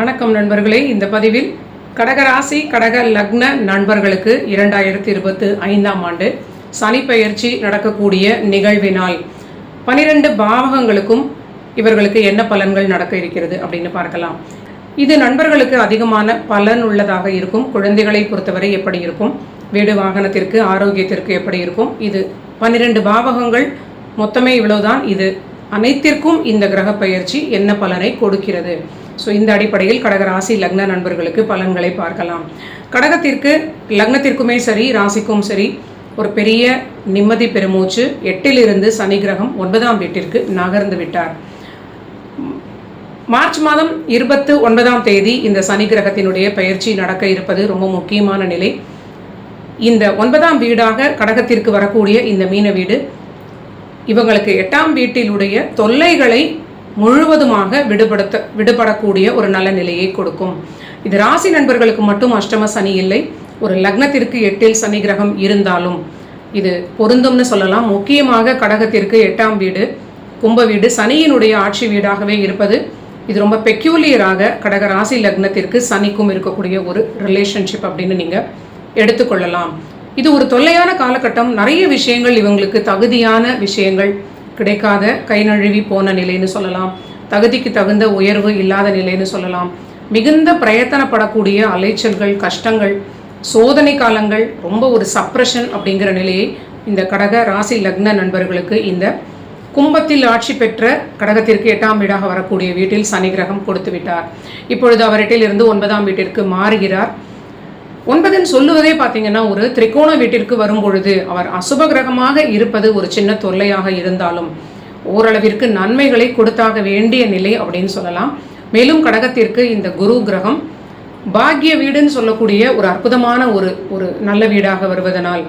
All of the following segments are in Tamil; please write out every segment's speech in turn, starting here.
வணக்கம் நண்பர்களே. இந்த பதிவில் கடகராசி கடக லக்ன நண்பர்களுக்கு இரண்டாயிரத்தி இருபத்து ஐந்தாம் ஆண்டு சனிப்பெயர்ச்சி நடக்கக்கூடிய நிகழ்வினால் பனிரெண்டு பாவகங்களுக்கும் இவர்களுக்கு என்ன பலன்கள் நடக்க இருக்கிறது அப்படின்னு பார்க்கலாம். இது நண்பர்களுக்கு அதிகமான பலன் உள்ளதாக இருக்கும். குழந்தைகளை பொறுத்தவரை எப்படி இருக்கும்? வீடு வாகனத்திற்கு ஆரோக்கியத்திற்கு எப்படி இருக்கும்? இது பன்னிரெண்டு பாவகங்கள். மொத்தமே இவ்வளவுதான். இது அனைத்திற்கும் இந்த கிரக பயிற்சி என்ன பலனை கொடுக்கிறது? ஸோ இந்த அடிப்படையில் கடக ராசி லக்ன நண்பர்களுக்கு பலன்களை பார்க்கலாம். கடகத்திற்கு லக்னத்திற்குமே சரி ராசிக்கும் சரி ஒரு பெரிய நிம்மதி பெருமூச்சு. எட்டிலிருந்து சனி கிரகம் ஒன்பதாம் வீட்டிற்கு நகர்ந்து விட்டார். மார்ச் மாதம் இருபத்து ஒன்பதாம் தேதி இந்த சனி கிரகத்தினுடைய பயிற்சி நடக்க இருப்பது ரொம்ப முக்கியமான நிலை. இந்த ஒன்பதாம் வீடாக கடகத்திற்கு வரக்கூடிய இந்த மீன வீடு இவங்களுக்கு எட்டாம் வீட்டிலுடைய தொல்லைகளை முழுவதுமாக விடுபடுத்த விடுபடக்கூடிய ஒரு நல்ல நிலையை கொடுக்கும். இது ராசி நண்பர்களுக்கு மட்டும் அஷ்டம சனி இல்லை. ஒரு லக்னத்திற்கு எட்டில் சனி கிரகம் இருந்தாலும் இது பொருந்தும்னு சொல்லலாம். முக்கியமாக கடகத்திற்கு எட்டாம் வீடு கும்ப வீடு சனியினுடைய ஆட்சி வீடாகவே இருப்பது. இது ரொம்ப பெக்யூலியராக கடக ராசி லக்னத்திற்கு சனிக்கும் இருக்கக்கூடிய ஒரு ரிலேஷன்ஷிப் அப்படின்னு நீங்கள் எடுத்துக்கொள்ளலாம். இது ஒரு தொல்லையான காலகட்டம். நிறைய விஷயங்கள் இவங்களுக்கு தகுதியான விஷயங்கள். கிடைக்காத கை நழுவி போன நிலைன்னு சொல்லலாம். தகுதிக்கு தகுந்த உயர்வு இல்லாத நிலைன்னு சொல்லலாம். மிகுந்த பிரயத்தனப்படக்கூடிய அலைச்சல்கள் கஷ்டங்கள் சோதனை காலங்கள் ரொம்ப ஒரு சப்ரஷன் அப்படிங்கிற நிலையை இந்த கடக ராசி லக்ன நண்பர்களுக்கு இந்த கும்பத்தில் ஆட்சி பெற்ற கடகத்திற்கு எட்டாம் வீடாக வரக்கூடிய வீட்டில் சனி கிரகம் கொடுத்து விட்டார் இப்பொழுது அவரிட்டில் இருந்து ஒன்பதாம் வீட்டிற்கு மாறுகிறார். ஒன்பதன் சொல்லுவதே பார்த்தீங்கன்னா ஒரு திரிகோண வீட்டிற்கு வரும்பொழுது அவர் அசுப கிரகமாக இருப்பது ஒரு சின்ன தொல்லையாக இருந்தாலும் ஓரளவிற்கு நன்மைகளை கொடுத்தாக வேண்டிய நிலை அப்படின்னு சொல்லலாம். மேலும் கடகத்திற்கு இந்த குரு கிரகம் பாக்கிய வீடுன்னு சொல்லக்கூடிய ஒரு அற்புதமான ஒரு ஒரு நல்ல வீடாக வருவதனால்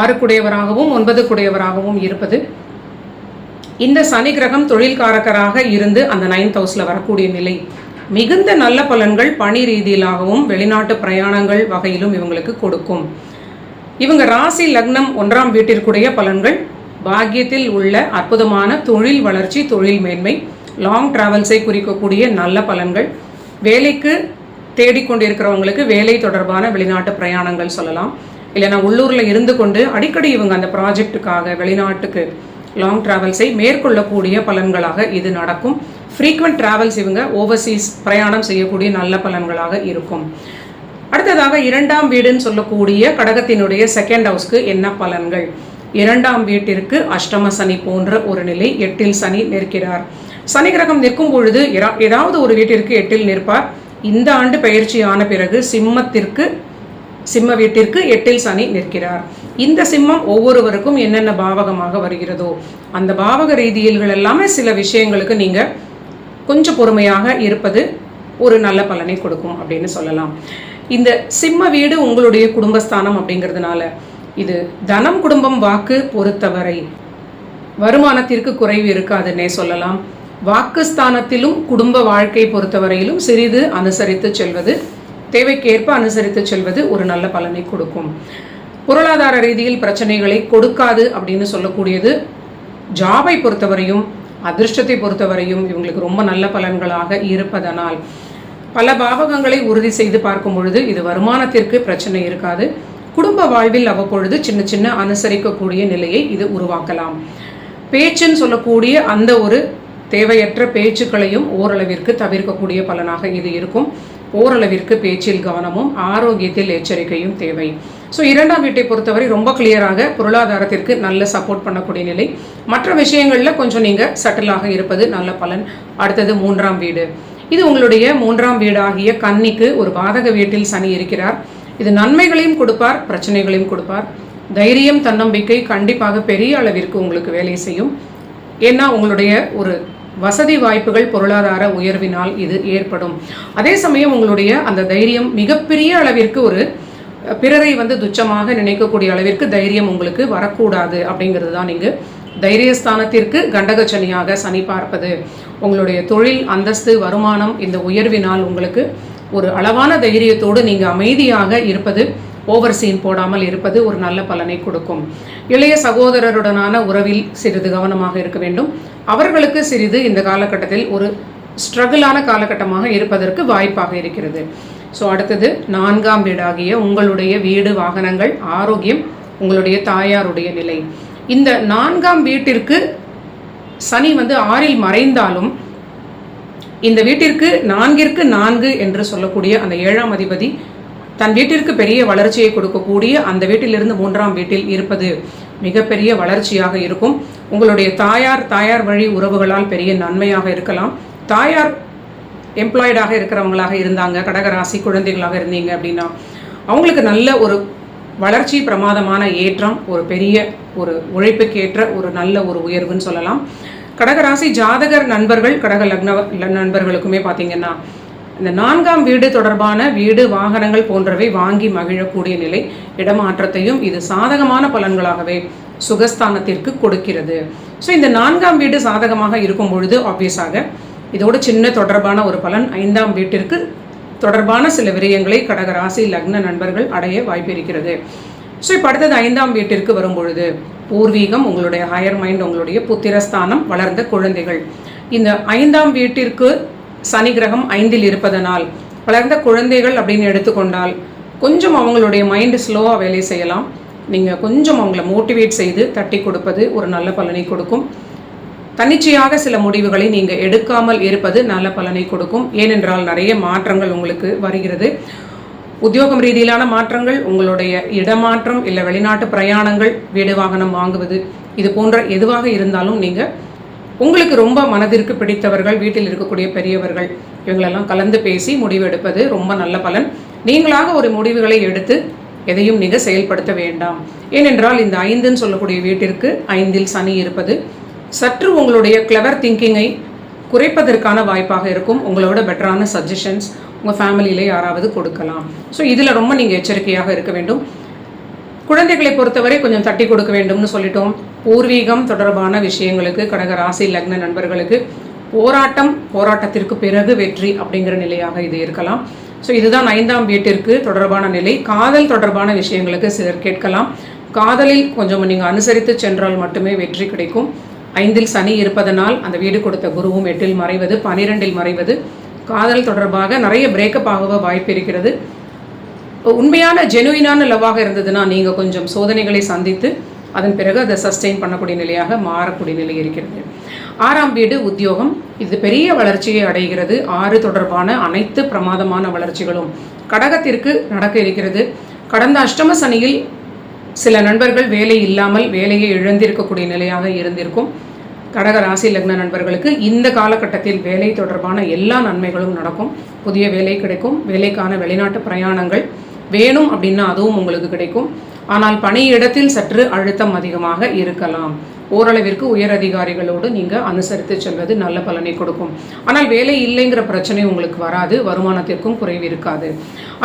ஆறுக்குடையவராகவும் ஒன்பது குடையவராகவும் இருப்பது இந்த சனி கிரகம் தொழில்காரக்கராக இருந்து அந்த நைன்த் ஹவுஸில் வரக்கூடிய நிலை. மிகுந்த நல்ல பலன்கள் பணி ரீதியிலாகவும் வெளிநாட்டு பிரயாணங்கள் வகையிலும் இவங்களுக்கு கொடுக்கும். இவங்க ராசி லக்னம் ஒன்றாம் வீட்டிற்குடைய பலன்கள் பாக்கியத்தில் உள்ள அற்புதமான தொழில் வளர்ச்சி தொழில் மேன்மை லாங் டிராவல்ஸை குறிக்கக்கூடிய நல்ல பலன்கள். வேலைக்கு தேடிக்கொண்டிருக்கிறவங்களுக்கு வேலை தொடர்பான வெளிநாட்டு பிரயாணங்கள் சொல்லலாம். இல்லைனா உள்ளூரில் இருந்து கொண்டு அடிக்கடி இவங்க அந்த ப்ராஜெக்ட்டுக்காக வெளிநாட்டுக்கு லாங் டிராவல்ஸை மேற்கொள்ளக்கூடிய பலன்களாக இது நடக்கும். ஃப்ரீக்வெண்ட் ட்ராவல்ஸ் இவங்க ஓவர்சீஸ் பிரயாணம் செய்யக்கூடிய நல்ல பலன்களாக இருக்கும். அடுத்ததாக இரண்டாம் வீடுன்னு சொல்லக்கூடிய கடகத்தினுடைய செகண்ட் ஹவுஸ்க்கு என்ன பலன்கள்? இரண்டாம் வீட்டிற்கு அஷ்டம சனி போன்ற ஒரு நிலை எட்டில் சனி நிற்கிறார். சனி கிரகம் நிற்கும் பொழுது ஏதாவது ஒரு வீட்டிற்கு எட்டில் நிற்பார். இந்த ஆண்டு பயிற்சி ஆன பிறகு சிம்மத்திற்கு சிம்ம வீட்டிற்கு எட்டில் சனி நிற்கிறார். இந்த சிம்மம் ஒவ்வொருவருக்கும் என்னென்ன பாவகமாக வருகிறதோ அந்த பாவக ரீதியில்கள் எல்லாமே சில விஷயங்களுக்கு நீங்கள் கொஞ்சம் பொறுமையாக இருப்பது ஒரு நல்ல பலனை கொடுக்கும் அப்படின்னு சொல்லலாம். இந்த சிம்ம வீடு உங்களுடைய குடும்பஸ்தானம் அப்படிங்கிறதுனால இது தனம் குடும்பம் வாக்கு பொறுத்தவரை வருமானத்திற்கு குறைவு இருக்காதுன்னே சொல்லலாம். வாக்குஸ்தானத்திலும் குடும்ப வாழ்க்கை பொறுத்தவரையிலும் சிறிது அனுசரித்து செல்வது தேவைக்கேற்ப அனுசரித்து செல்வது ஒரு நல்ல பலனை கொடுக்கும். பொருளாதார ரீதியில் பிரச்சனைகளை கொடுக்காது அப்படின்னு சொல்லக்கூடியது. ஜாபை பொறுத்தவரையும் அதிர்ஷ்டத்தை பொறுத்தவரையும் இவங்களுக்கு ரொம்ப நல்ல பலன்களாக இருப்பதனால் பல பாவகங்களை உறுதி செய்து பார்க்கும் பொழுது இது வருமானத்திற்கு பிரச்சனை இருக்காது. குடும்ப வாழ்வில் அவ்வப்பொழுது சின்ன சின்ன அனுசரிக்கக்கூடிய நிலையை இது உருவாக்கலாம். பேச்சுன்னு சொல்லக்கூடிய அந்த ஒரு தேவையற்ற பேச்சுக்களையும் ஓரளவிற்கு தவிர்க்கக்கூடிய பலனாக இது இருக்கும். ஓரளவிற்கு பேச்சில் கவனமும் ஆரோக்கியத்தில் எச்சரிக்கையும் தேவை. ஸோ இரண்டாம் வீட்டை பொறுத்தவரை ரொம்ப கிளியராக பொருளாதாரத்திற்கு நல்ல சப்போர்ட் பண்ணக்கூடிய நிலை. மற்ற விஷயங்களில் கொஞ்சம் நீங்கள் சட்டிலாக இருப்பது நல்ல பலன். அடுத்தது மூன்றாம் வீடு. இது உங்களுடைய மூன்றாம் வீடாகிய கன்னிக்கு ஒரு பாதக வீட்டில் சனி இருக்கிறார். இது நன்மைகளையும் கொடுப்பார் பிரச்சனைகளையும் கொடுப்பார். தைரியம் தன்னம்பிக்கை கண்டிப்பாக பெரிய அளவிற்கு உங்களுக்கு வேலை செய்யும். ஏன்னா உங்களுடைய ஒரு வசதி வாய்ப்புகள் பொருளாதார உயர்வினால் இது ஏற்படும். அதே சமயம் உங்களுடைய அந்த தைரியம் மிகப்பெரிய அளவிற்கு ஒரு பிறரை வந்து துச்சமாக நினைக்கக்கூடிய அளவிற்கு தைரியம் உங்களுக்கு வரக்கூடாது அப்படிங்கிறது தான் இங்கு தைரியஸ்தானத்திற்கு கண்டகச்சனியாக சனி பார்ப்பது. உங்களுடைய தொழில் அந்தஸ்து வருமானம் இந்த உயர்வினால் உங்களுக்கு ஒரு அளவான தைரியத்தோடு நீங்கள் அமைதியாக இருப்பது ஓவர் சீன் போடாமல் இருப்பது ஒரு நல்ல பலனை கொடுக்கும். இளைய சகோதரருடனான உறவில் சிறிது கவனமாக இருக்க வேண்டும். அவர்களுக்கு சிறிது இந்த காலகட்டத்தில் ஒரு ஸ்ட்ரகிளான காலகட்டமாக இருப்பதற்கு வாய்ப்பாக இருக்கிறது. ஸோ அடுத்தது நான்காம் வீடாகிய உங்களுடைய வீடு வாகனங்கள் ஆரோக்கியம் உங்களுடைய தாயாருடைய நிலை. இந்த நான்காம் வீட்டிற்கு சனி வந்து ஆறில் மறைந்தாலும் இந்த வீட்டிற்கு நான்கிற்கு நான்கு என்று சொல்லக்கூடிய அந்த ஏழாம் அதிபதி தன் வீட்டிற்கு பெரிய வளர்ச்சியை கொடுக்கக்கூடிய அந்த வீட்டிலிருந்து மூன்றாம் வீட்டில் இருப்பது மிகப்பெரிய வளர்ச்சியாக இருக்கும். உங்களுடைய தாயார் தாயார் வழி உறவுகளால் பெரிய நன்மையாக இருக்கலாம். தாயார் எம்ப்ளாய்டாக இருக்கிறவங்களாக இருந்தாங்க கடகராசி குழந்தைகளாக இருந்தீங்க அப்படின்னா அவங்களுக்கு நல்ல ஒரு வளர்ச்சி பிரமாதமான ஏற்றம் ஒரு பெரிய ஒரு உழைப்புக்கேற்ற ஒரு நல்ல ஒரு உயர்வுன்னு சொல்லலாம். கடகராசி ஜாதகர் நண்பர்கள் கடக லக்ன நண்பர்களுக்குமே பார்த்தீங்கன்னா இந்த நான்காம் வீடு தொடர்பான வீடு வாகனங்கள் போன்றவை வாங்கி மகிழக்கூடிய நிலை இடமாற்றத்தையும் இது சாதகமான பலன்களாகவே சுகஸ்தானத்திற்கு கொடுக்கிறது. ஸோ இந்த நான்காம் வீடு சாதகமாக இருக்கும் பொழுது ஆப்வியஸாக இதோடு சின்ன தொடர்பான ஒரு பலன் ஐந்தாம் வீட்டிற்கு தொடர்பான சில விரயங்களை கடக ராசி லக்ன நண்பர்கள் அடைய வாய்ப்பு இருக்கிறது. ஸோ இப்போ அடுத்தது ஐந்தாம் வீட்டிற்கு வரும்பொழுது பூர்வீகம் உங்களுடைய ஹையர் மைண்ட் உங்களுடைய புத்திரஸ்தானம் வளர்ந்த குழந்தைகள். இந்த ஐந்தாம் வீட்டிற்கு சனி கிரகம் ஐந்தில் இருப்பதனால் வளர்ந்த குழந்தைகள் அப்படின்னு எடுத்துக்கொண்டால் கொஞ்சம் அவங்களுடைய மைண்டு ஸ்லோவாக வேலை செய்யலாம். நீங்கள் கொஞ்சம் அவங்கள மோட்டிவேட் செய்து தட்டி கொடுப்பது ஒரு நல்ல பலனை கொடுக்கும். தன்னிச்சையாக சில முடிவுகளை நீங்கள் எடுக்காமல் இருப்பது நல்ல பலனை கொடுக்கும். ஏனென்றால் நிறைய மாற்றங்கள் உங்களுக்கு வருகிறது. உத்தியோகம் ரீதியிலான மாற்றங்கள் உங்களுடைய இடமாற்றம் இல்லை வெளிநாட்டு பிரயாணங்கள் வீடு வாகனம் வாங்குவது இது போன்ற எதுவாக இருந்தாலும் நீங்கள் உங்களுக்கு ரொம்ப மனதிற்கு பிடித்தவர்கள் வீட்டில் இருக்கக்கூடிய பெரியவர்கள் இவங்களெல்லாம் கலந்து பேசி முடிவெடுப்பது ரொம்ப நல்ல பலன். நீங்களாக ஒரு முடிவுகளை எடுத்து எதையும் நீங்கள் செயல்படுத்த வேண்டாம். ஏனென்றால் இந்த ஐந்துன்னு சொல்லக்கூடிய வீட்டிற்கு ஐந்தில் சனி இருப்பது சற்று உங்களுடைய கிளவர் திங்கிங்கை குறைப்பதற்கான வாய்ப்பாக இருக்கும். உங்களோட பெட்டரான சஜஷன்ஸ் உங்கள் ஃபேமிலியில் யாராவது கொடுக்கலாம். ஸோ இதில் ரொம்ப நீங்கள் எச்சரிக்கையாக இருக்க வேண்டும். குழந்தைகளை பொறுத்தவரை கொஞ்சம் தட்டி கொடுக்க வேண்டும்னு சொல்லிட்டோம். பூர்வீகம் தொடர்பான விஷயங்களுக்கு கடக ராசி லக்ன நண்பர்களுக்கு போராட்டம் போராட்டத்திற்கு பிறகு வெற்றி அப்படிங்கிற நிலையாக இது இருக்கலாம். ஸோ இதுதான் ஐந்தாம் வீட்டிற்கு தொடர்பான நிலை. காதல் தொடர்பான விஷயங்களுக்கு சிலர் கேட்கலாம். காதலில் கொஞ்சம் நீங்கள் அனுசரித்து சென்றால் மட்டுமே வெற்றி கிடைக்கும். ஐந்தில் சனி இருப்பதனால் அந்த வீடு கொடுத்த குருவும் எட்டில் மறைவது பனிரெண்டில் மறைவது. காதல் தொடர்பாக நிறைய பிரேக்கப் ஆக வாய்ப்பு இருக்கிறது. உண்மையான ஜெனுவினான லவ்வாக இருந்ததுன்னா நீங்கள் கொஞ்சம் சோதனைகளை சந்தித்து அதன் பிறகு அதை சஸ்டெயின் பண்ணக்கூடிய நிலையாக மாறக்கூடிய நிலை இருக்கிறது. ஆறாம் வீடு உத்தியோகம். இது பெரிய வளர்ச்சியை அடைகிறது. ஆறு தொடர்பான அனைத்து பிரமாதமான வளர்ச்சிகளும் கடகத்திற்கு நடக்க இருக்கிறது. கடந்த அஷ்டம சனியில் சில நண்பர்கள் வேலை இல்லாமல் வேலையை இழந்திருக்கக்கூடிய நிலையாக இருந்திருக்கும். கடக ராசி லக்ன நண்பர்களுக்கு இந்த காலகட்டத்தில் வேலை தொடர்பான எல்லா நன்மைகளும் நடக்கும். புதிய வேலை கிடைக்கும். வேலைக்கான வெளிநாட்டு பிரயாணங்கள் வேணும் அப்படின்னா அதுவும் உங்களுக்கு கிடைக்கும். ஆனால் பணியிடத்தில் சற்று அழுத்தம் அதிகமாக இருக்கலாம். ஓரளவிற்கு உயர் அதிகாரிகளோடு நீங்கள் அனுசரித்து செல்வது நல்ல பலனை கொடுக்கும். ஆனால் வேலை இல்லைங்கிற பிரச்சனை உங்களுக்கு வராது. வருமானத்திற்கும் குறைவு இருக்காது.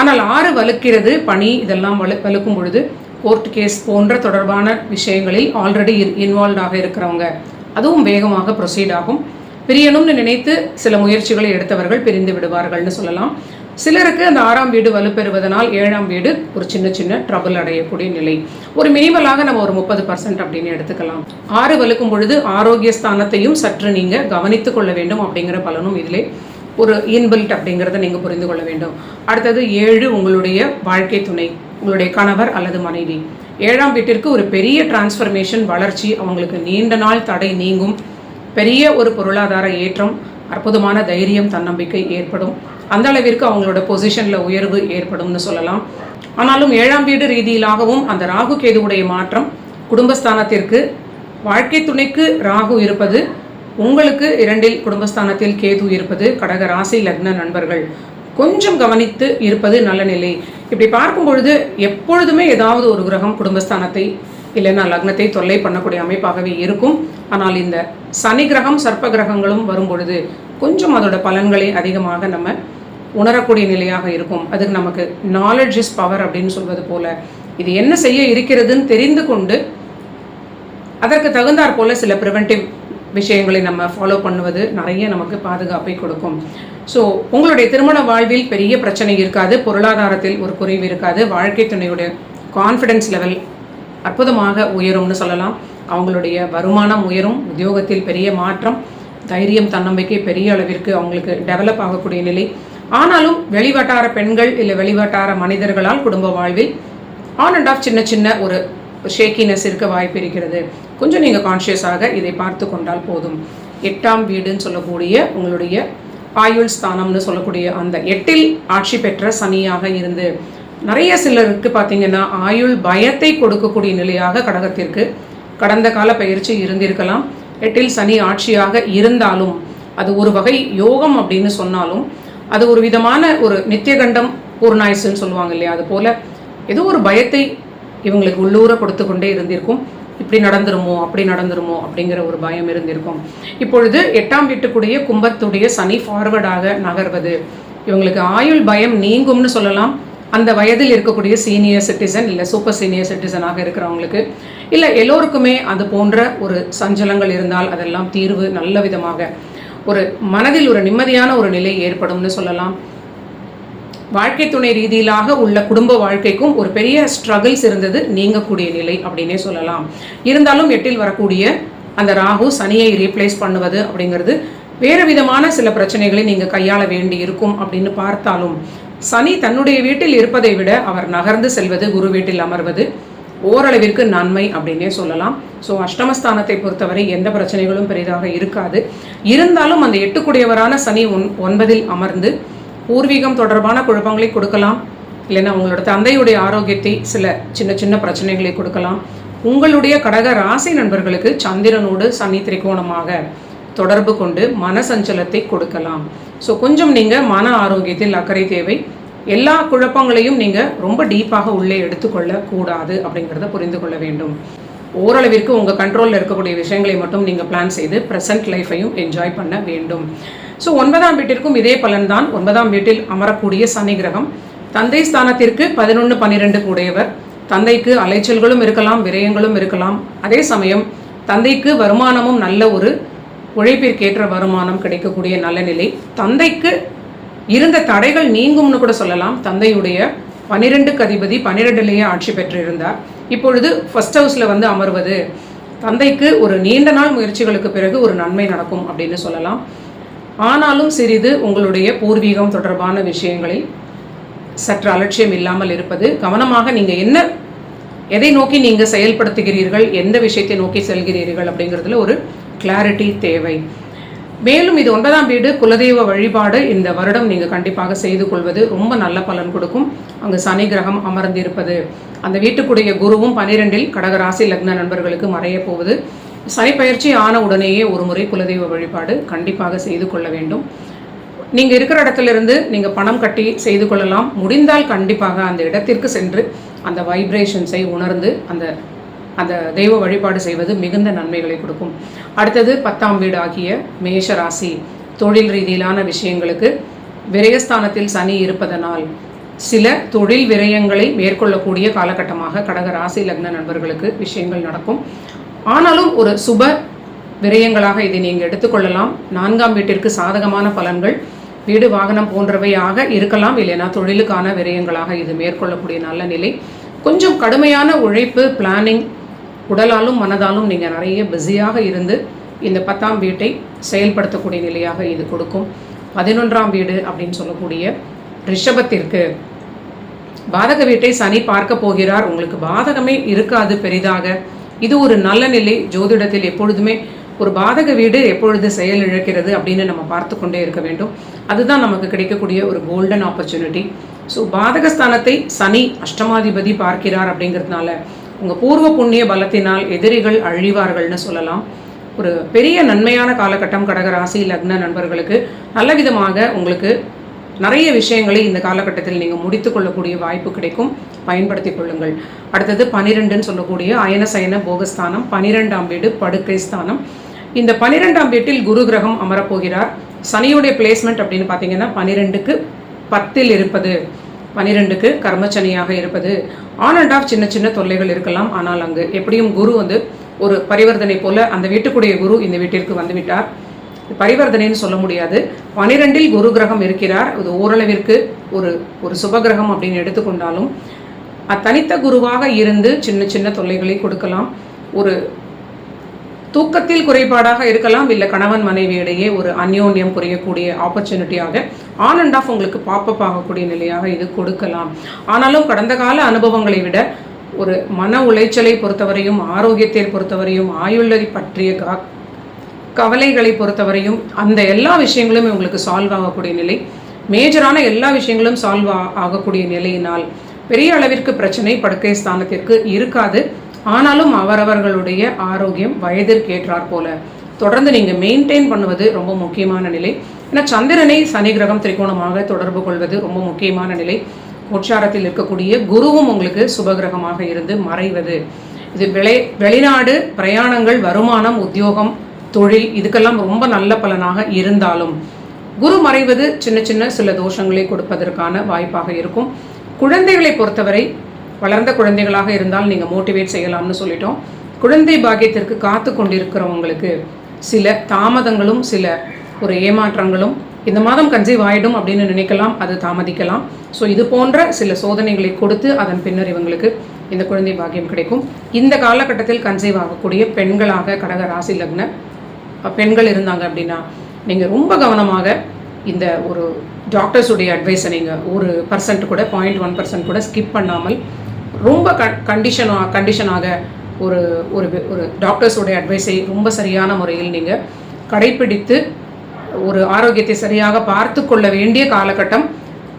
ஆனால் ஆறு வலுக்கிறது பணி இதெல்லாம் வலு வலுக்கும் பொழுது கோர்ட் கேஸ் போன்ற தொடர்பான விஷயங்களில் ஆல்ரெடி இன்வால்வ்டாக இருக்கிறவங்க. அதுவும் வேகமாக ப்ரொசீட் ஆகும். பிரியணும்னு நினைத்து சில முயற்சிகளை எடுத்தவர்கள் பிரிந்து விடுவார்கள்னு சொல்லலாம். சிலருக்கு அந்த ஆறாம் வீடு வலுப்பெறுவதனால் ஏழாம் வீடு ஒரு சின்ன சின்ன ட்ரபிள் அடையக்கூடிய நிலை. ஒரு மினிமலாக நம்ம ஒரு முப்பது பர்சன்ட் அப்படின்னு எடுத்துக்கலாம். ஆறு வலுக்கும் பொழுது ஆரோக்கிய ஸ்தானத்தையும் சற்று நீங்கள் கவனித்து கொள்ள வேண்டும் அப்படிங்கிற பலனும் இதிலே ஒரு இன்பில்ட் அப்படிங்கிறத நீங்கள் புரிந்து கொள்ள வேண்டும். அடுத்தது ஏழு உங்களுடைய வாழ்க்கை துணை உங்களுடைய கணவர் அல்லது மனைவி. ஏழாம் வீட்டிற்கு ஒரு பெரிய டிரான்ஸ்ஃபர்மேஷன் வளர்ச்சி அவங்களுக்கு நீண்ட நாள் தடை நீங்கும். பெரிய ஒரு பொருளாதார ஏற்றம் அற்புதமான தைரியம் தன்னம்பிக்கை ஏற்படும். அந்த அளவிற்கு அவங்களோட பொசிஷனில் உயர்வு ஏற்படும்னு சொல்லலாம். ஆனாலும் ஏழாம் வீடு ரீதியிலாகவும் அந்த ராகு கேதுவுடைய மாற்றம் குடும்பஸ்தானத்திற்கு வாழ்க்கை துணைக்கு ராகு இருப்பது உங்களுக்கு இரண்டில் குடும்பஸ்தானத்தில் கேது இருப்பது கடக ராசி லக்ன நண்பர்கள். கொஞ்சம் கவனித்து இருப்பது நல்ல நிலை. இப்படி பார்க்கும் பொழுது எப்பொழுதுமே ஏதாவது ஒரு கிரகம் குடும்பஸ்தானத்தை இல்லைன்னா லக்னத்தை தொல்லை பண்ணக்கூடிய அமைப்பாகவே இருக்கும். ஆனால் இந்த சனி கிரகம் சர்ப்ப கிரகங்களும் வரும் பொழுது கொஞ்சம் அதோட பலன்களை அதிகமாக நம்ம உணரக்கூடிய நிலையாக இருக்கும். அதுக்கு நமக்கு நாலெட்ஜ் இஸ் பவர் அப்படின்னு சொல்வது போல. இது என்ன செய்ய இருக்கிறதுன்னு தெரிந்து கொண்டு அதற்கு தகுந்தாற் போல சில ப்ரிவென்டிவ் விஷயங்களை நம்ம ஃபாலோ பண்ணுவது நிறைய நமக்கு பாதுகாப்பை கொடுக்கும். ஸோ உங்களுடைய திருமண வாழ்வில் பெரிய பிரச்சனை இருக்காது. பொருளாதாரத்தில் ஒரு குறைவு இருக்காது. வாழ்க்கை துணையுடைய கான்ஃபிடென்ஸ் லெவல் அற்புதமாக உயரும்னு சொல்லலாம். அவங்களுடைய வருமானம் உயரும். உத்தியோகத்தில் பெரிய மாற்றம். தைரியம் தன்னம்பிக்கை பெரிய அளவிற்கு அவங்களுக்கு டெவலப் ஆகக்கூடிய நிலை. ஆனாலும் வெளிவட்டார பெண்கள் இல்லை வெளிவட்டார மனிதர்களால் குடும்ப வாழ்வில் ஆன் அண்ட் ஆஃப் சின்ன சின்ன ஒரு ஷேக்கினஸ் இருக்க வாய்ப்பு இருக்கிறது. கொஞ்சம் நீங்கள் கான்ஷியஸாக இதை பார்த்து கொண்டால் போதும். எட்டாம் வீடுன்னு சொல்லக்கூடிய உங்களுடைய ஆயுள் ஸ்தானம்னு சொல்லக்கூடிய அந்த எட்டில் ஆட்சி பெற்ற சனியாக இருந்து நிறைய சிலருக்கு பார்த்தீங்கன்னா ஆயுள் பயத்தை கொடுக்கக்கூடிய நிலையாக கடகத்திற்கு கடந்த கால பயிற்சி இருந்திருக்கலாம். எட்டில் சனி ஆட்சியாக இருந்தாலும் அது ஒரு வகை யோகம் அப்படின்னு சொன்னாலும் அது ஒரு விதமான ஒரு நித்தியகண்டம் பூர்ணாயுசுன்னு சொல்லுவாங்க இல்லையா? அது போல் ஏதோ ஒரு பயத்தை இவங்களுக்கு உள்ளூர கொடுத்து கொண்டே இருந்திருக்கும். இப்படி நடந்துருமோ அப்படி நடந்துருமோ அப்படிங்கிற ஒரு பயம் இருந்திருக்கும். இப்பொழுது எட்டாம் வீட்டுக்குடைய கும்பத்துடைய சனி ஃபார்வர்டாக நகர்வது. இவங்களுக்கு ஆயுள் பயம் நீங்கும்னு சொல்லலாம். அந்த வயதில் இருக்கக்கூடிய சீனியர் சிட்டிசன் இல்லை சூப்பர் சீனியர் சிட்டிசனாக இருக்கிறவங்களுக்கு இல்லை எல்லோருக்குமே அது போன்ற ஒரு சஞ்சலங்கள் இருந்தால் அதெல்லாம் தீர்வு நல்ல விதமாக ஒரு மனதில் ஒரு நிம்மதியான ஒரு நிலை ஏற்படும்னு சொல்லலாம். வாழ்க்கை துணை ரீதியிலாக உள்ள குடும்ப வாழ்க்கைக்கும் ஒரு பெரிய ஸ்ட்ரகிள்ஸ் இருந்தது. நீங்கக்கூடிய நிலை அப்படின்னே சொல்லலாம். இருந்தாலும் எட்டில் வரக்கூடிய அந்த ராகு சனியை ரீப்ளேஸ் பண்ணுவது அப்படிங்கிறது வேறு விதமான சில பிரச்சனைகளை நீங்கள் கையாள வேண்டி இருக்கும் அப்படின்னு பார்த்தாலும் சனி தன்னுடைய வீட்டில் இருப்பதை விட அவர் நகர்ந்து செல்வது குரு வீட்டில் அமர்வது ஓரளவிற்கு நன்மை அப்படின்னே சொல்லலாம். ஸோ அஷ்டமஸ்தானத்தை பொறுத்தவரை எந்த பிரச்சனைகளும் பெரிதாக இருக்காது. இருந்தாலும் அந்த எட்டுக்குடையவரான சனி ஒன் ஒன்பதில் அமர்ந்து பூர்வீகம் தொடர்பான குழப்பங்களை கொடுக்கலாம். இல்லைன்னா உங்களோட தந்தையுடைய ஆரோக்கியத்தை சில சின்ன சின்ன பிரச்சனைகளை கொடுக்கலாம். உங்களுடைய கடக ராசி நண்பர்களுக்கு சந்திரனோடு சனி திரிகோணமாக தொடர்பு கொண்டு மன சஞ்சலத்தை கொடுக்கலாம். ஸோ கொஞ்சம் நீங்கள் மன ஆரோக்கியத்தில் அக்கறை தேவை. எல்லா குழப்பங்களையும் நீங்கள் ரொம்ப டீப்பாக உள்ளே எடுத்துக்கொள்ள கூடாது அப்படிங்கிறத புரிந்து கொள்ள வேண்டும். ஓரளவிற்கு உங்கள் கண்ட்ரோலில் இருக்கக்கூடிய விஷயங்களை மட்டும் நீங்கள் பிளான் செய்து ப்ரெசன்ட் லைஃப்பையும் என்ஜாய் பண்ண வேண்டும். ஸோ ஒன்பதாம் வீட்டிற்கும் இதே பலன்தான். ஒன்பதாம் வீட்டில் அமரக்கூடிய சனி கிரகம். தந்தை ஸ்தானத்திற்கு பதினொன்று பன்னிரெண்டு உடையவர் தந்தைக்கு அலைச்சல்களும் இருக்கலாம் விரயங்களும் இருக்கலாம். அதே சமயம் தந்தைக்கு வருமானமும் நல்ல ஒரு உழைப்பிற்கேற்ற வருமானம் கிடைக்கக்கூடிய நல்ல நிலை. தந்தைக்கு இருந்த தடைகள் நீங்கும்னு கூட சொல்லலாம். தந்தையுடைய பன்னிரெண்டுக்கு அதிபதி பன்னிரெண்டுலேயே ஆட்சி பெற்றிருந்தார். இப்பொழுது ஃபர்ஸ்ட் ஹவுஸில் வந்து அமர்வது. தந்தைக்கு ஒரு நீண்ட நாள் முயற்சிகளுக்கு பிறகு ஒரு நன்மை நடக்கும் அப்படின்னு சொல்லலாம். ஆனாலும் சிறிது உங்களுடைய பூர்வீகம் தொடர்பான விஷயங்களில் சற்று அலட்சியம் இல்லாமல் இருப்பது கவனமாக நீங்கள் என்ன எதை நோக்கி நீங்கள் செயல்படுத்துகிறீர்கள் எந்த விஷயத்தை நோக்கி செல்கிறீர்கள் அப்படிங்கிறதுல ஒரு கிளாரிட்டி தேவை. மேலும் இது ஒன்பதாம் வீடு குலதெய்வ வழிபாடு இந்த வருடம் நீங்கள் கண்டிப்பாக செய்து கொள்வது ரொம்ப நல்ல பலன் கொடுக்கும். அங்கு சனி கிரகம் அமர்ந்திருப்பது. அந்த வீட்டுக்குடைய குருவும் பனிரெண்டில் கடகராசி லக்ன நண்பர்களுக்கு மறைய போவது. சனி பயிற்சி ஆன உடனேயே ஒரு முறை குலதெய்வ வழிபாடு கண்டிப்பாக செய்து கொள்ள வேண்டும். நீங்கள் இருக்கிற இடத்துல இருந்து நீங்கள் பணம் கட்டி செய்து கொள்ளலாம். முடிந்தால் கண்டிப்பாக அந்த இடத்திற்கு சென்று அந்த வைப்ரேஷன்ஸை உணர்ந்து அந்த அந்த தெய்வ வழிபாடு செய்வது மிகுந்த நன்மைகளை கொடுக்கும். அடுத்தது பத்தாம் வீடு ஆகிய மேஷ ராசி தொழில் ரீதியிலான விஷயங்களுக்கு விரயஸ்தானத்தில் சனி இருப்பதனால் சில தொழில் விரயங்களை மேற்கொள்ளக்கூடிய காலகட்டமாக கடக ராசி லக்ன நண்பர்களுக்கு விஷயங்கள் நடக்கும். ஆனாலும் ஒரு சுப விரயங்களாக இதை நீங்கள் எடுத்துக்கொள்ளலாம். நான்காம் வீட்டிற்கு சாதகமான பலன்கள் வீடு வாகனம் போன்றவையாக இருக்கலாம். இல்லைனா தொழிலுக்கான விரயங்களாக இது மேற்கொள்ளக்கூடிய நல்ல நிலை. கொஞ்சம் கடுமையான உழைப்பு பிளானிங் உடலாலும் மனதாலும் நீங்கள் நிறைய பிஸியாக இருந்து இந்த பத்தாம் வீட்டை செயல்படுத்தக்கூடிய நிலையாக இது கொடுக்கும். பதினொன்றாம் வீடு அப்படின்னு சொல்லக்கூடிய ரிஷபத்திற்கு பாதக வீட்டை சனி பார்க்க போகிறார். உங்களுக்கு பாதகமே இருக்காது பெரிதாக. இது ஒரு நல்ல நிலை. ஜோதிடத்தில் எப்பொழுதுமே ஒரு பாதக வீடு எப்பொழுது செயல் இழக்கிறது அப்படின்னு நம்ம பார்த்து கொண்டே இருக்க வேண்டும். அதுதான் நமக்கு கிடைக்கக்கூடிய ஒரு கோல்டன் ஆப்பர்ச்சுனிட்டி ஸோ பாதகஸ்தானத்தை சனி அஷ்டமாதிபதி பார்க்கிறார் அப்படிங்கிறதுனால உங்கள் பூர்வ புண்ணிய பலத்தினால் எதிரிகள் அழிவார்கள்னு சொல்லலாம். ஒரு பெரிய நன்மையான காலகட்டம் கடகராசி லக்ன நண்பர்களுக்கு நல்ல விதமாக உங்களுக்கு நிறைய விஷயங்களை இந்த காலகட்டத்தில் நீங்கள் முடித்து கொள்ளக்கூடிய வாய்ப்பு கிடைக்கும். பயன்படுத்தி கொள்ளுங்கள். அடுத்தது பனிரெண்டுன்னு சொல்லக்கூடிய அயன சயன போகஸ்தானம் பனிரெண்டாம் வீடு படுக்கை ஸ்தானம். இந்த பனிரெண்டாம் வீட்டில் குரு கிரகம் அமரப்போகிறார். சனியுடைய பிளேஸ்மெண்ட் அப்படின்னு பார்த்தீங்கன்னா பனிரெண்டுக்கு பத்தில் இருப்பது. பனிரெண்டுக்கு கர்மச்சனியாக இருப்பது. ஆன் அண்ட் ஆஃப் சின்ன சின்ன தொல்லைகள் இருக்கலாம். ஆனால் அங்கு எப்படியும் குரு வந்து ஒரு பரிவர்த்தனை போல அந்த வீட்டுக்குடைய குரு இந்த வீட்டிற்கு வந்துவிட்டார். பரிவர்த்தனைன்னு சொல்ல முடியாது. பனிரெண்டில் குரு கிரகம் இருக்கிறார். இது ஓரளவிற்கு ஒரு ஒரு சுபகிரகம் அப்படின்னு எடுத்துக்கொண்டாலும் தனித்த குருவாக இருந்து சின்ன சின்ன தொல்லைகளை கொடுக்கலாம். ஒரு தூக்கத்தில் குறைபாடாக இருக்கலாம். இல்லை கணவன் மனைவி இடையே ஒரு அந்யோன்யம் புரியக்கூடிய ஆப்பர்ச்சுனிட்டியாக ஆன் அண்ட் ஆஃப் உங்களுக்கு பாப்பப் ஆகக்கூடிய நிலையாக இது கொடுக்கலாம். ஆனாலும் கடந்த கால அனுபவங்களை விட ஒரு மன உளைச்சலை பொறுத்தவரையும் ஆரோக்கியத்தை பொறுத்தவரையும் ஆயுளை பற்றிய கா கவலைகளை பொறுத்தவரையும் அந்த எல்லா விஷயங்களும் உங்களுக்கு சால்வ் ஆகக்கூடிய நிலை. மேஜரான எல்லா விஷயங்களும் சால்வ் ஆகக்கூடிய நிலையினால் பெரிய அளவிற்கு பிரச்சனை படுக்கை ஸ்தானத்திற்கு இருக்காது. ஆனாலும் அவரவர்களுடைய ஆரோக்கியம் வயதிற்கேற்றார் போல. தொடர்ந்து நீங்கள் மெயின்டைன் பண்ணுவது ரொம்ப முக்கியமான நிலை. ஏன்னா சந்திரனை சனி கிரகம் திரிகோணமாக தொடர்பு கொள்வது ரொம்ப முக்கியமான நிலை. உற்சாரத்தில் இருக்கக்கூடிய குருவும் உங்களுக்கு சுபகிரகமாக இருந்து மறைவது. இது வெளி வெளிநாடு பிரயாணங்கள் வருமானம் உத்தியோகம் தொழில் இதுக்கெல்லாம் ரொம்ப நல்ல பலனாக இருந்தாலும் குரு மறைவது சின்ன சின்ன சில தோஷங்களை கொடுப்பதற்கான வாய்ப்பாக இருக்கும். குழந்தைகளை பொறுத்தவரை வளர்ந்த குழந்தைகளாக இருந்தால் நீங்கள் மோட்டிவேட் செய்யலாம்னு சொல்லிட்டோம். குழந்தை பாக்கியத்திற்கு காத்து கொண்டிருக்கிறவங்களுக்கு சில தாமதங்களும் சில ஒரு ஏமாற்றங்களும் இந்த மாதம் கன்சீவ் ஆகிடும் அப்படின்னு நினைக்கலாம் அது தாமதிக்கலாம். ஸோ இது போன்ற சில சோதனைகளை கொடுத்து அதன் பின்னர் இவங்களுக்கு இந்த குழந்தை பாக்கியம் கிடைக்கும். இந்த காலகட்டத்தில் கன்சீவ் ஆகக்கூடிய பெண்களாக கடக ராசி லக்ன பெண்கள் இருந்தாங்க அப்படின்னா நீங்கள் ரொம்ப கவனமாக இந்த ஒரு டாக்டர்ஸுடைய அட்வைஸை நீங்கள் ஒரு பர்சன்ட் கூட பாயிண்ட் ஒன் பர்சன்ட் கூட ஸ்கிப் பண்ணாமல் ரொம்ப க கண்டிஷனாக கண்டிஷனாக ஒரு ஒரு ஒரு டாக்டர்ஸுடைய அட்வைஸை ரொம்ப சரியான முறையில் நீங்கள் கடைப்பிடித்து ஒரு ஆரோக்கியத்தை சரியாக பார்த்து கொள்ள வேண்டிய காலகட்டம்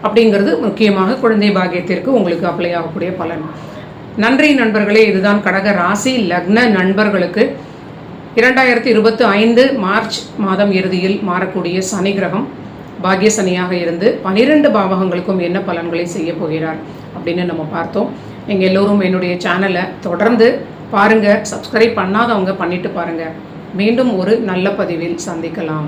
அப்படிங்கிறது முக்கியமாக குழந்தை பாக்கியத்திற்கு உங்களுக்கு அப்ளை ஆகக்கூடிய பலன். நன்றி நண்பர்களே இதுதான் கடக ராசி லக்ன நண்பர்களுக்கு. இரண்டாயிரத்தி இருபத்தி ஐந்து மார்ச் மாதம் இறுதியில் மாறக்கூடிய சனி கிரகம் பாக்கிய சனியாக இருந்து பனிரெண்டு பாவகங்களுக்கும் என்ன பலன்களை செய்ய போகிறார் அப்படின்னு நம்ம பார்த்தோம். நீங்கள் எல்லோரும் என்னுடைய சேனலை தொடர்ந்து பாருங்கள் சப்ஸ்கிரைப் பண்ணாதவங்க பண்ணிட்டு பாருங்கள் மீண்டும் ஒரு நல்ல பதிவில் சந்திக்கலாம்.